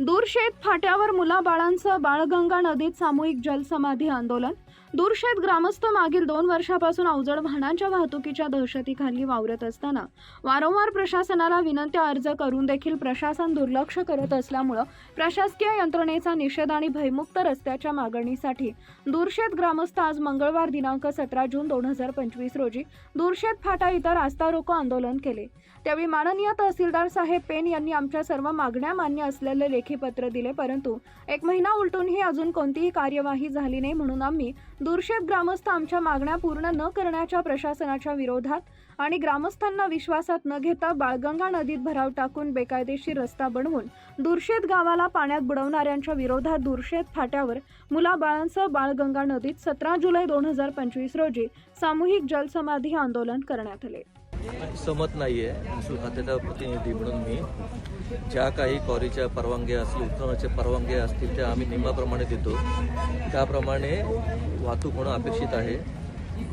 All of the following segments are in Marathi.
दूरशेत फाट्यावर मुलाबाळांचं बाळगंगा नदीत सामूहिक जलसमाधी आंदोलन. दूरशेत ग्रामस्थ मागील दोन वर्षापासून अवजड वाहनांच्या वाहतुकीच्या दहशतीखाली वावरत असताना वारंवार प्रशासनाला विनंत्या अर्ज करून देखील प्रशासन दुर्लक्ष करत असल्यामुळं प्रशासकीय यंत्रणेचा निषेध आणि भयमुक्त रस्त्याच्या मागणीसाठी दूरशेत ग्रामस्थ आज मंगळवार दिनांक सतरा जून दोन हजार पंचवीस रोजी दूरशेत फाटा इथं रास्ता रोको आंदोलन केले. त्यावेळी माननीय तहसीलदार साहेब पेन यांनी आमच्या सर्व मागण्या मान्य असलेले लेखी पत्र दिले परंतु एक महिना उलटूनही अजून कोणतीही कार्यवाही झाली नाही म्हणून आम्ही दुर्शेत ग्रामस्थ आमच्या मागण्या पूर्ण न करण्याच्या प्रशासनाच्या विरोधात आणि ग्रामस्थांना विश्वासात न घेता बाळगंगा नदीत भराव टाकून बेकायदेशीर रस्ता बनवून दुर्शेत गावाला पाण्यात बुडवणाऱ्यांच्या विरोधात दुर्शेत फाट्यावर मुलाबाळांसह बाळगंगा नदीत सतरा जुलै दोन हजार पंचवीस रोजी सामूहिक जलसमाधी आंदोलन करण्यात आले. समत नाही आहे महसूल खात्याचा प्रतिनिधी म्हणून मी. ज्या काही क्वारीच्या परवानग्या असतील उत्खननाच्या परवानग्या असतील त्या आम्ही नियमाप्रमाणे देतो. त्याप्रमाणे वाहतूक होणं अपेक्षित आहे.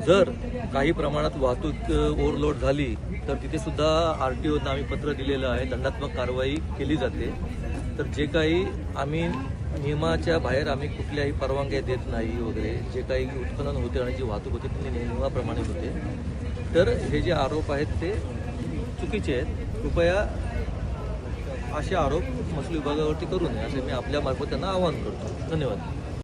जर काही प्रमाणात वाहतूक ओव्हरलोड झाली तर तिथे सुद्धा आर टी ओनं आम्ही पत्र दिलेलं आहे. दंडात्मक कारवाई केली जाते. तर जे काही आम्ही नियमाच्या बाहेर आम्ही कुठल्याही परवानग्या देत नाही वगैरे. जे काही उत्खनन होते आणि जी वाहतूक होते ती नियमाप्रमाणे होते. तर हे जे आरोप आहेत ते चुकीचे आहेत. कृपया असे आरोप महसूल विभागावरती करू नये असे मी आपल्या मार्फत त्यांना आवाहन करतो. धन्यवाद.